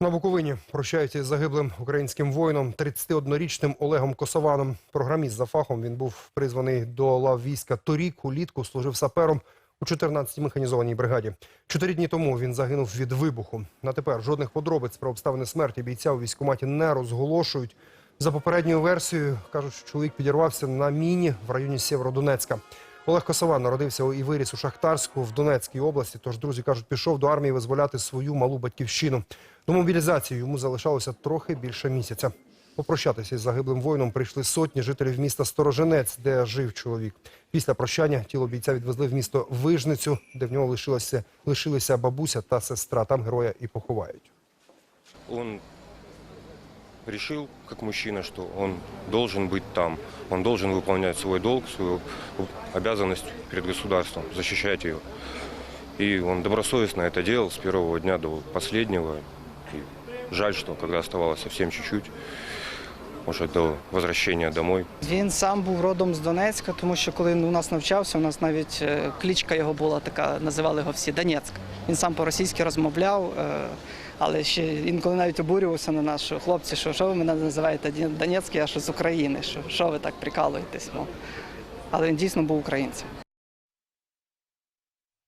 На Буковині прощаються із загиблим українським воїном 31-річним Олегом Косованом. Програміст за фахом він був призваний до лав війська торік. Улітку служив сапером у 14-й механізованій бригаді. Чотири дні тому він загинув від вибуху. На тепер жодних подробиць про обставини смерті бійця у військкоматі не розголошують. За попередньою версією кажуть, що чоловік підірвався на міні в районі Сєвєродонецька. Олег Косован народився і виріс у Шахтарську в Донецькій області. Тож, друзі кажуть, пішов до армії визволяти свою малу батьківщину. До мобілізації йому залишалося трохи більше місяця. Попрощатися із загиблим воїном прийшли сотні жителів міста Сторожинець, де жив чоловік. Після прощання тіло бійця відвезли в місто Вижницю, де в нього лишилося, лишилися бабуся та сестра. Там героя і поховають решил, как мужчина, что он должен быть там. Он должен выполнять свой долг, свою обязанность перед государством, защищать ее. И он добросовестно это делал с первого дня до последнего. И жаль, что когда оставалось совсем чуть-чуть, может, до возвращения домой, Він сам був родом з Донецька, тому що коли він у нас навчався, у нас навіть е, кличка його була така, називали його всі Донецьк. Він сам по-російськи розмовляв, е, але ще інколи навіть обурювався на нас, що хлопці, що, що ви мене називаєте Донецький, а що з України, що, що ви так прикалуєтесь. мов. Але він дійсно був українцем.